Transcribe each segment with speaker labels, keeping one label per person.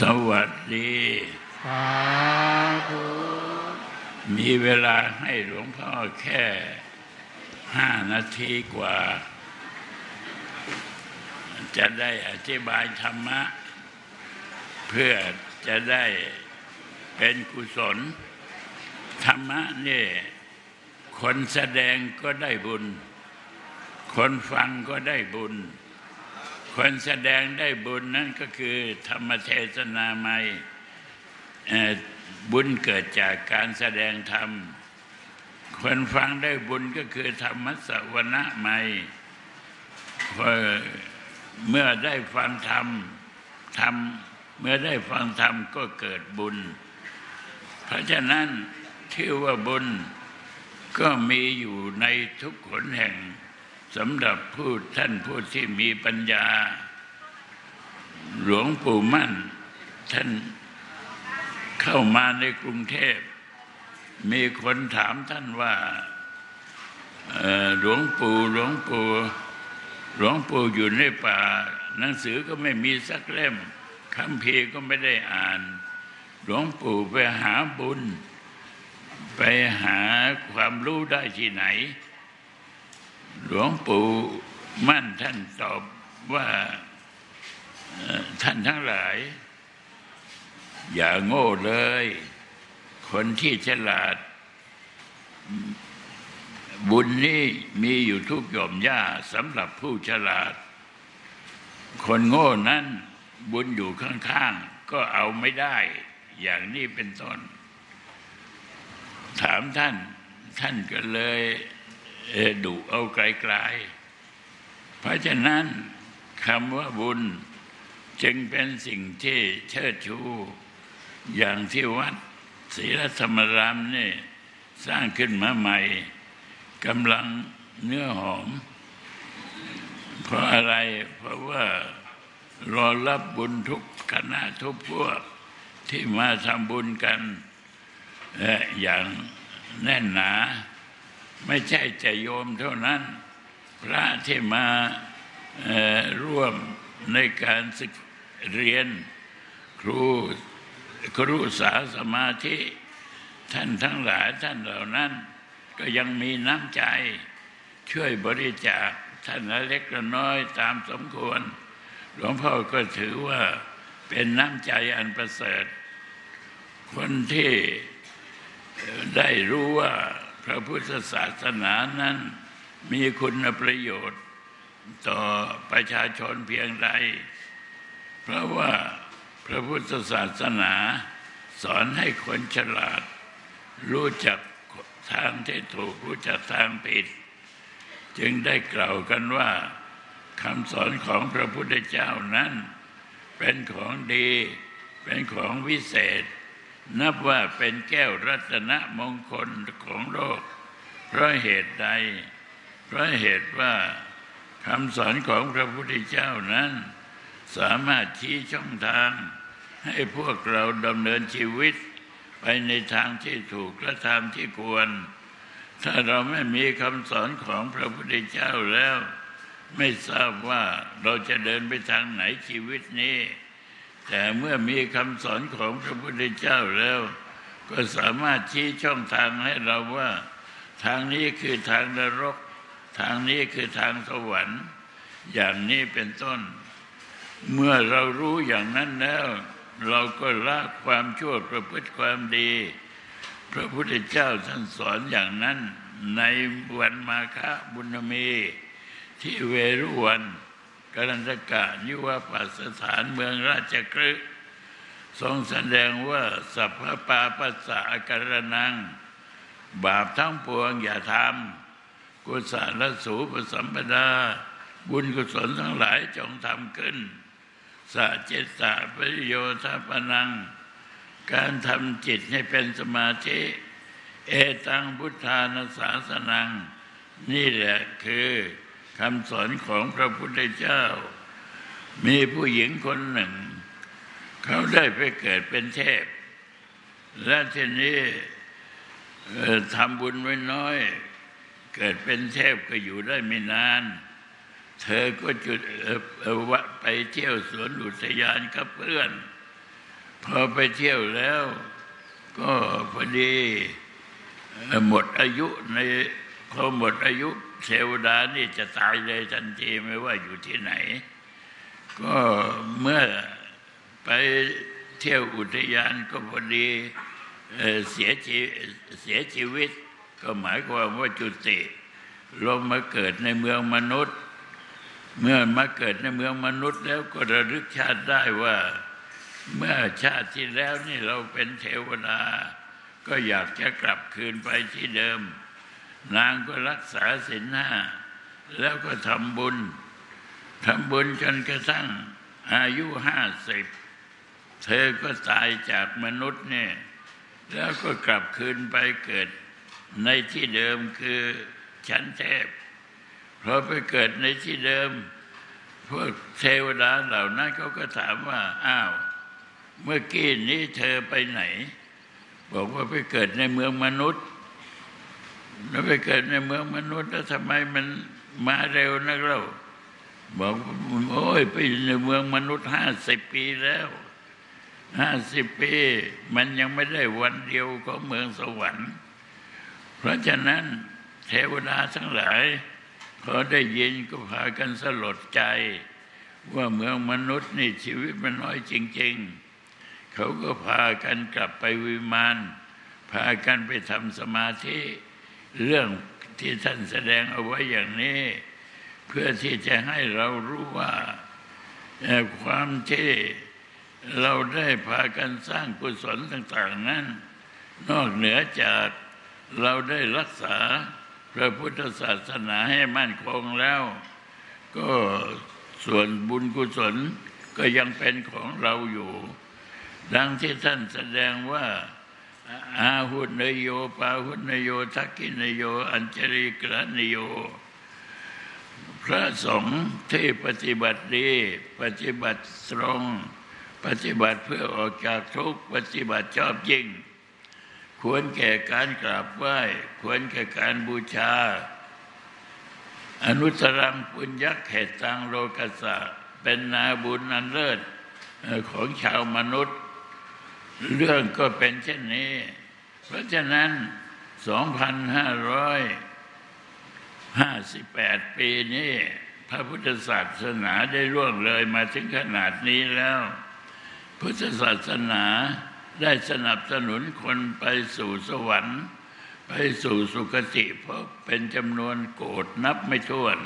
Speaker 1: สวัสดี
Speaker 2: สาธุ
Speaker 1: มีเวลาให้หลวงพ่อแค่ห้านาทีกว่า จะได้อธิบายธรรมะ เพื่อจะได้เป็นกุศล ธรรมะนี่คนแสดงก็ได้บุญ คนฟังก็ได้บุญ คนแสดงได้บุญนั่นก็คือธรรมเทศนาใหม่บุญเกิดจากการแสดงธรรม คนฟังได้บุญก็คือธรรมสวนะใหม่เมื่อได้ฟังธรรมธรรมเมื่อได้ฟังธรรมก็เกิดบุญ เพราะฉะนั้นชื่ว่าบุญก็มีอยู่ในทุกขนแห่ง สำหรับผู้ท่านผู้ที่มีปัญญา หลวงปู่มั่น ท่านเข้ามาในกรุงเทพ มีคนถามท่านว่าหลวงปู่หลวงปู่หลวงปู่อยู่ในป่า หนังสือก็ไม่มีสักเล่มคำพีก็ไม่ได้อ่าน หลวงปู่ไปหาบุญ ไปหาความรู้ได้ที่ไหน หลวงปู่มั่นท่านตอบว่าท่านทั้งหลาย อย่าโง่เลย คนที่ฉลาด บุญนี้มีอยู่ทุกหย่อมย่าสำหรับผู้ฉลาด คนโง่นั้นบุญอยู่ข้างๆ ก็เอาไม่ได้ อย่างนี้เป็นต้น ถามท่านท่านก็เลย ดุเอาไกลๆ เพราะฉะนั้นคำว่าบุญจึงเป็นสิ่งที่เชิดชูอย่างที่วัดศรีรัธรรมรามนี่สร้างขึ้นมาใหม่กำลังเนื้อหอม เพราะอะไรเพราะว่ารอรับบุญทุกคณะทุกพวกที่มาทำบุญกันอย่างแน่นหนา ไม่ใช่จะโยมเท่านั้น พระที่มาร่วมในการศึกเรียนครูครูสาสมาธิ ท่านทั้งหลายท่านเหล่านั้น ก็ยังมีน้ำใจ ช่วยบริจาคท่านเล็กละน้อยตามสมควร หลวงพ่อก็ถือว่าเป็นน้ำใจอันประเสริฐ คนที่ได้รู้ว่า ระพุทธศาสนานั้นมีคุณประโยชน์ต่อประชาชนเพียงใด เพราะว่าพระพุทธศาสนา สอนให้คนฉลาด รู้จักทางที่ถูกรู้จักทางผิด จึงได้กล่าวกันว่าคำสอนของพระพุทธเจ้านั้น เป็นของดี เป็นของวิเศษ นับว่าเป็นแก้วรัตนมงคลของโลก เพราะเหตุใด เพราะเหตุว่าคำสอนของพระพุทธเจ้านั้น สามารถชี้ช่องทาง ให้พวกเราดำเนินชีวิต ไปในทางที่ถูกและทางที่ควร ถ้าเราไม่มีคำสอนของพระพุทธเจ้าแล้ว ไม่ทราบว่าเราจะเดินไปทางไหนชีวิตนี้ แต่เมื่อมีคำสอนของพระพุทธเจ้าแล้ว ก็สามารถชี้ช่องทางให้เราว่า ทางนี้คือทางนรก ทางนี้คือทางสวรรค์ อย่างนี้เป็นต้น เมื่อเรารู้อย่างนั้นแล้ว เราก็ละความชั่วประพฤติความดี พระพุทธเจ้าท่านสอนอย่างนั้นในวันมาฆบุญมีที่เวรุวัน กรันตกะยุวปัสสถานเมืองราชกฤห์ทรงแสดงว่าสัพพปาปัสสะการนัง บาปทั้งปวงอย่าทำกุศลสูปสัมปดา บุญกุศลทั้งหลายจงทำขึ้นสะเจตสะปริโยธาปนัง การทำจิตให้เป็นสมาธิ เอตังพุทธานาสาสนัง นี่แหละคือ คำสอนของพระพุทธเจ้า มีผู้หญิงคนหนึ่ง เขาได้ไปเกิดเป็นเทพ และทีนี้ทำบุญไว้น้อย เกิดเป็นเทพก็อยู่ได้ไม่นาน เธอก็จุดวะไปเที่ยวสวนอุทยานกับเพื่อน พอไปเที่ยวแล้ว ก็พอดีหมดอายุในพอหมดอายุ เทวดานี่จะตายเลยทันทีไม่ว่าอยู่ที่ไหน ก็เมื่อไปเที่ยวอุทยานก็พอดีเสียชีเสียชีวิต ก็หมายความว่าจุติลงมาเกิดในเมืองมนุษย์ เมื่อมาเกิดในเมืองมนุษย์แล้วก็ระลึกชาติได้ว่า เมื่อชาติที่แล้วนี่เราเป็นเทวดา ก็อยากจะกลับคืนไปที่เดิม นางก็รักษาศีลห้าแล้วก็ทำบุญทำบุญจนกระทั่งอายุห้าสิบเธอก็ตายจากมนุษย์เนี่ยแล้วก็กลับคืนไปเกิดในที่เดิมคือชั้นเทพพอไปเกิดในที่เดิม พวกเทวดาเหล่านั้นเขาก็ถามว่าอ้าว เมื่อกี้นี้เธอไปไหน บอกว่าไปเกิดในเมืองมนุษย์ แล้วไปเกิดในเมืองมนุษย์แล้วทำไมมันมาเร็วนักเล่าบอกโอ้ยไปอยู่ในเมืองมนุษย์ห้าสิบปีแล้วห้าสิบปี มันยังไม่ได้วันเดียวของเมืองสวรรค์ เพราะฉะนั้นเทวดาทั้งหลายพอได้ยินก็พากันสลดใจ ว่าเมืองมนุษย์นี่ชีวิตมันน้อยจริง ๆ เขาก็พากันกลับไปวิมาน พากันไปทำสมาธิ เรื่องที่ท่านแสดงเอาไว้อย่างนี้ เพื่อที่จะให้เรารู้ว่าความที่เราได้พากันสร้างกุศลต่างๆนั้น นอกเหนือจากเราได้รักษาพระพุทธศาสนาให้มั่นคงแล้ว ก็ส่วนบุญกุศลก็ยังเป็นของเราอยู่ ดังที่ท่านแสดงว่า อาหุนโยปาหุนโยทักกินโย อัญชริกรณโย พระสงฆ์ที่ปฏิบัติดี ปฏิบัติตรง ปฏิบัติเพื่อออกจากทุกข์ปฏิบัติชอบยิ่ง ควรแก่การกราบไหว้ ควรแก่การบูชา อนุตรังปุญญักเหตุตังโลกัสสะเป็นนาบุญอันเลิศของชาวมนุษย์ เรื่องก็เป็นเช่นนี้ เพราะฉะนั้น 2,558 ปีนี้ พระพุทธศาสนาได้ล่วงเลยมาถึงขนาดนี้แล้ว พุทธศาสนาได้สนับสนุนคนไปสู่สวรรค์ ไปสู่สุคติ เพราะเป็นจำนวนโกรดนับไม่ถ้วน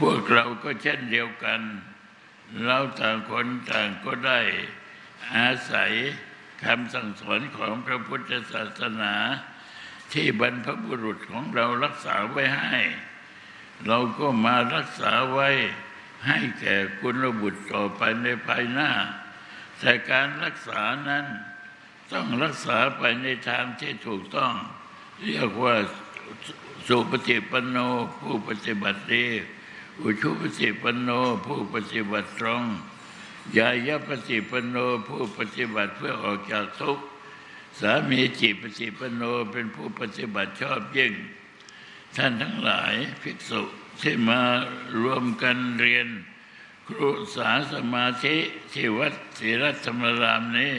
Speaker 1: พวกเราก็เช่นเดียวกัน เราต่างคนต่างก็ได้ อาศัยคำสั่งสอนของพระพุทธศาสนา ที่บรรพบุรุษของเรารักษาไว้ให้ เราก็มารักษาไว้ให้แก่คุณบุตรต่อไปในภายหน้า แต่การรักษานั้นต้องรักษาไปในทางที่ถูกต้อง เรียกว่าสุปฏิปันโนผู้ปฏิบัติดีอุชุปฏิปันโนผู้ปฏิบัติตรง ยายะปฏิปโนผู้ปฏิบัติเพื่อออกจากทุกข์สามีจิปฏิปโนเป็นผู้ปฏิบัติชอบยิ่ง ท่านทั้งหลายภิกษุที่มารวมกันเรียน ครูสาสมาธิที่วัดศรีรัตนรามนี้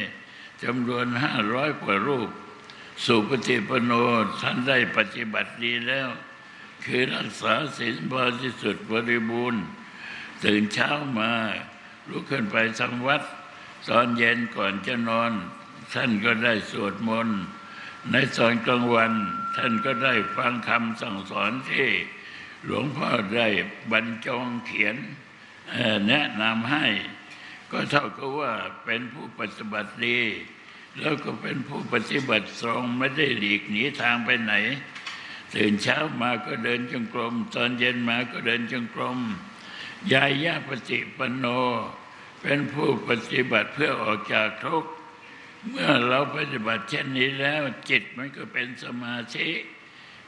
Speaker 1: จำนวนห้าร้อยกว่ารูป สุปฏิปโนท่านได้ปฏิบัติดีแล้ว คือรักษาศีลบริสุทธิ์บริบูรณ์ ตื่นเช้ามา ลุกขึ้นไปทำวัดตอนเย็นก่อนจะนอน ท่านก็ได้สวดมนต์ในตอนกลางวัน ท่านก็ได้ฟังคำสั่งสอนที่ หลวงพ่อได้บรรจงเขียนแนะนำให้ ก็เท่ากับว่าเป็นผู้ปฏิบัติดี แล้วก็เป็นผู้ปฏิบัติตรงไม่ได้หลีกหนีทางไปไหน ตื่นเช้ามาก็เดินจงกรม ตอนเย็นมาก็เดินจงกรม ยายาปฏิปันโน เป็นผู้ปฏิบัติเพื่อออกจากทุกข์เมื่อเราปฏิบัติเช่นนี้แล้ว จิตมันก็เป็นสมาธิ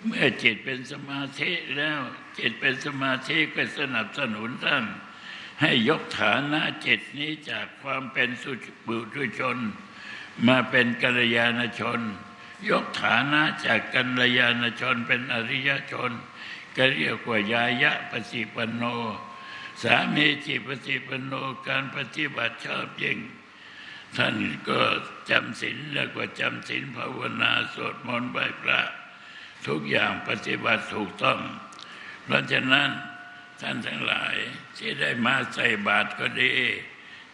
Speaker 1: เมื่อจิตเป็นสมาธิแล้ว จิตเป็นสมาธิก็สนับสนุนท่านให้ยกฐานะจิตนี้จากความเป็นสุบุตุชน มาเป็นกัลยาณชน ยกฐานะจากกัลยาณชนเป็นอริยชน ก็เรียกว่ายายะปฏิปันโน สามีจิปฏิปนโนการปฏิบัติชอบยิ่ง ท่านก็จำศีลแล้วก็จำศีลภาวนาสวดมนต์ไหว้พระ ทุกอย่างปฏิบัติถูกต้อง เพราะฉะนั้นท่านทั้งหลายที่ได้มาใส่บาตรก็ดี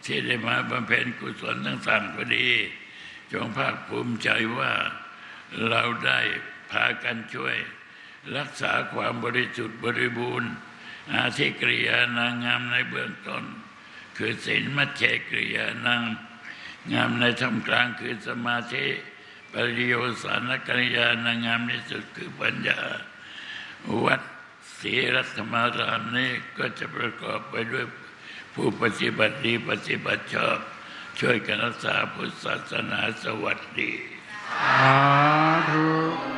Speaker 1: ที่ได้มาบำเพ็ญกุศลต่างๆก็ดี จงภาคภูมิใจว่าเราได้พากันช่วย รักษาความบริสุทธิ์บริบูรณ์ อาธิกริยานางงามในเบื้องต้น คือศีลมัชเชกริยานางงามในท่ามกลางคือสมาธิปริโยสานกริยานางงามในสุดคือปัญญา วัดศรีรัตมารามนี้ก็จะประกอบไปด้วยผู้ปฏิบัติดีปฏิบัติชอบ ช่วยกันรักษาพุทธศาสนาสวัสดี
Speaker 2: สาธุ